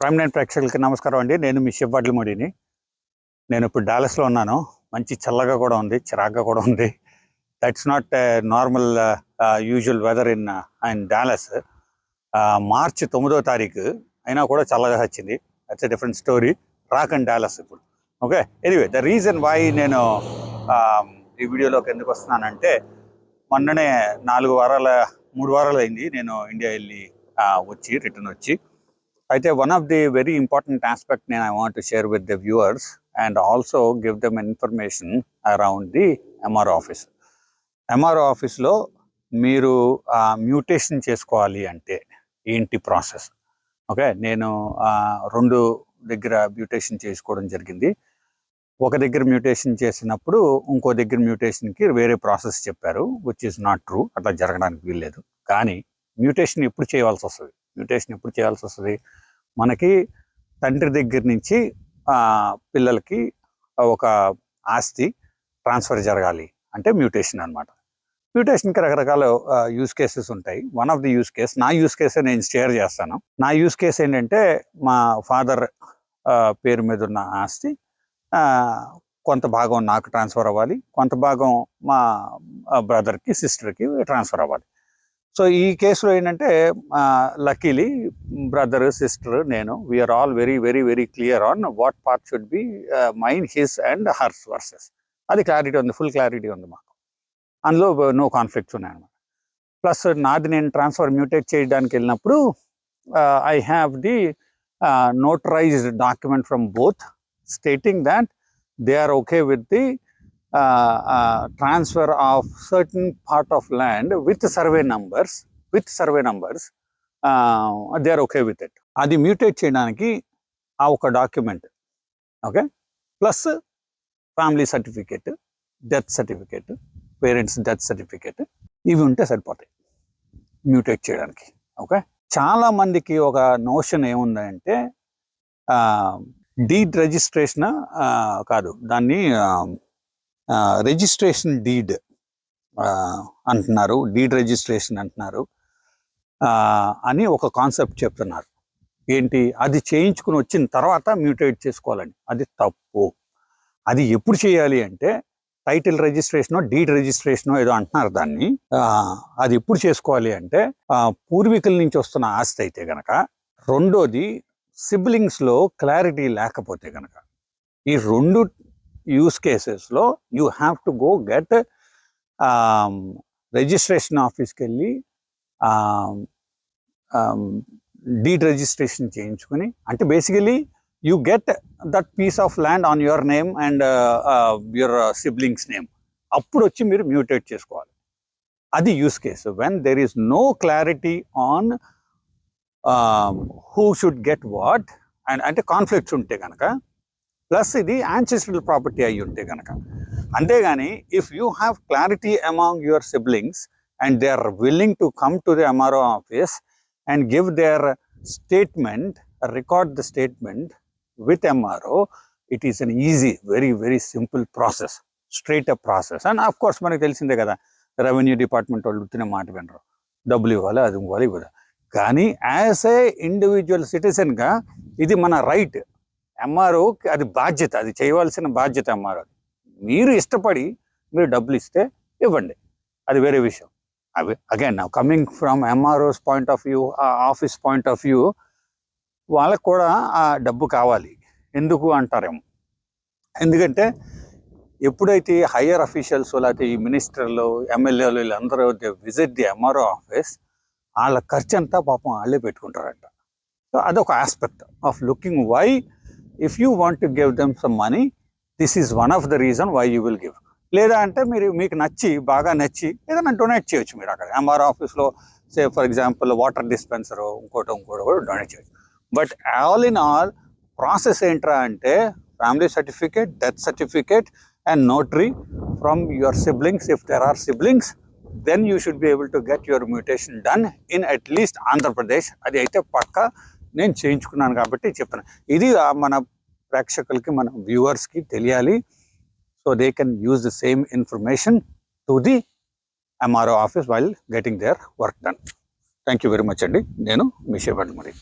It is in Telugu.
ప్రైమ్ నైన్ ప్రేక్షకులకి నమస్కారం అండి. నేను మీ శివబాడ్ల మోడీని నేను ఇప్పుడు డాలస్లో ఉన్నాను. మంచి చల్లగా కూడా ఉంది చిరాగ్గా కూడా ఉంది. That's not normal usual weather in in Dallas March తొమ్మిదో తారీఖు అయినా కూడా చల్లగా వచ్చింది. That's a different story rock and Dallas ఇప్పుడు. Okay anyway the reason why నేను um, ఈ వీడియోలోకి ఎందుకు వస్తున్నానంటే మొన్ననే నాలుగు వారాల మూడు వారాలు అయింది నేను ఇండియా వెళ్ళి uh, వచ్చి రిటర్న్ వచ్చి. అయితే one of the very important aspect నేను I want share with the viewers and also give them information around the MRO office MRO ఆఫీస్లో మీరు మ్యూటేషన్ చేసుకోవాలి అంటే ఏంటి ప్రాసెస్ ఓకే నేను రెండు దగ్గర మ్యూటేషన్ చేసుకోవడం జరిగింది. ఒక దగ్గర మ్యూటేషన్ చేసినప్పుడు ఇంకో దగ్గర మ్యూటేషన్కి వేరే ప్రాసెస్ చెప్పారు విచ్ ఈస్ నాట్ ట్రూ అట్లా జరగడానికి వీల్లేదు. కానీ మ్యూటేషన్ ఎప్పుడు చేయవలసి వస్తుంది? మ్యూటేషన్ ఎప్పుడు చేయాల్సి వస్తుంది? మనకి తండ్రి దగ్గర నుంచి పిల్లలకి ఒక ఆస్తి ట్రాన్స్ఫర్ జరగాలి. అంటే మ్యూటేషన్ అనమాట మ్యూటేషన్కి రకరకాల యూస్ కేసెస్ ఉంటాయి. One of the use case నా యూస్ కేసే నేను షేర్ చేస్తాను. నా యూస్ కేస్ ఏంటంటే మా ఫాదర్ పేరు మీద ఉన్న ఆస్తి కొంత భాగం నాకు ట్రాన్స్ఫర్ అవ్వాలి. కొంత భాగం మా బ్రదర్కి సిస్టర్కి ట్రాన్స్ఫర్ అవ్వాలి. సో ఈ కేసులో ఏంటంటే లక్కీలీ బ్రదర్ సిస్టర్ నేను we're all very very very clear on what part should be mine his and hers versus అది క్లారిటీ ఉంది ఫుల్ క్లారిటీ ఉంది మాకు. అందులో నో కాన్ఫ్లిక్ట్స్ ఉన్నాయన్నమాట ప్లస్ నాది నేను ట్రాన్స్ఫర్ మ్యూటేట్ చేయడానికి వెళ్ళినప్పుడు I have the notarized document from both stating that they are okay with the transfer of certain part of land with survey numbers with survey numbers they are okay with it అది మ్యూటేట్ చేయడానికి ఆ ఒక document okay plus family certificate death certificate parents death certificate ఇవి ఉంటే సరిపోతాయి. మ్యూటేట్ చేయడానికి. ఓకే చాలా మందికి ఒక నోషన్ ఏముందంటే డీడ్ రిజిస్ట్రేషన్ కాదు. దాన్ని రిజిస్ట్రేషన్ డీడ్ అంటున్నారు. డీడ్ రిజిస్ట్రేషన్ అంటున్నారు. అని ఒక కాన్సెప్ట్ చెప్తున్నారు. ఏంటి? అది చేయించుకుని వచ్చిన తర్వాత మ్యూటేట్ చేసుకోవాలని అది తప్పు. అది ఎప్పుడు చేయాలి అంటే టైటిల్ రిజిస్ట్రేషనో డీడ్ రిజిస్ట్రేషనో ఏదో అంటున్నారు దాన్ని. అది ఎప్పుడు చేసుకోవాలి అంటే పూర్వీకుల నుంచి వస్తున్న ఆస్తి అయితే గనక రెండోది సిబ్లింగ్స్లో క్లారిటీ లేకపోతే గనక ఈ రెండు యూస్ కేసెస్లో you have to go get registration ఆఫీస్కి వెళ్ళి డీడ్ రిజిస్ట్రేషన్ చేయించుకుని అంటే basically you get that piece of land on your name and your siblings name అప్పుడు వచ్చి మీరు మ్యూటేట్ చేసుకోవాలి. అది use case when there is no clarity on who should get what and అంటే కాన్ఫ్లిక్ట్స్ ఉంటే కనుక ప్లస్ ఇది యాన్సిస్ట్రల్ ప్రాపర్టీ అయి ఉంటే కనుక అంతేగాని if you have clarity among your siblings and they are willing to come to the MRO office and give their statement record the statement with MRO it is an easy very very simple process straight up process and of course మనకు తెలిసిందే కదా రెవెన్యూ డిపార్ట్మెంట్ వాళ్ళు తినే మాట వినరు. డబ్బులు ఇవ్వాలి అది ఇవ్వాలి ఇవ్వాలి కానీ యాజ్ ఏ ఇండివిజువల్ సిటిజన్గా ఇది మన రైట్ ఎంఆర్ఓ అది బాధ్యత అది చేయవలసిన బాధ్యత ఎంఆర్ఓ మీరు ఇష్టపడి మీరు డబ్బులు ఇస్తే ఇవ్వండి. అది వేరే విషయం. అవి again coming from MRO's point of view office point of view వాళ్ళకు కూడా ఆ డబ్బు కావాలి. ఎందుకు అంటారేమో. ఎందుకంటే ఎప్పుడైతే హయ్యర్ అఫీషియల్స్ లేకపోతే ఈ మినిస్టర్లు ఎమ్మెల్యేలు వీళ్ళందరూ విజిట్ ది ఎంఆర్ఓ ఆఫీస్ వాళ్ళ ఖర్చు అంతా పాపం వాళ్ళే పెట్టుకుంటారంట. సో అదొక aspect of looking why if you want to give them some money this is one of the reason why you will give లేదా అంటే మీరు మీకు నచ్చి బాగా నచ్చి ఏదైనా డొనేట్ చేయొచ్చు మీరు అక్కడ. ఎంఆర్ ఆఫీస్లో say for example water dispenser ఇంకోటి ఇంకోటి కూడా డొనేట్ చేయొచ్చు. But all in all process ఏంట్రా అంటే family certificate death certificate and notary from your siblings if there are siblings then you should be able to get your mutation done in at least Andhra Pradesh అది అయితే పక్క నేను చేయించుకున్నాను కాబట్టి చెప్తాను ఇది మన ప్రేక్షకులకి మన వ్యూవర్స్కి తెలియాలి. So they can use the same information to the MRO office while getting their work done thank you very much అండి. నేను మీ శివన్ మరి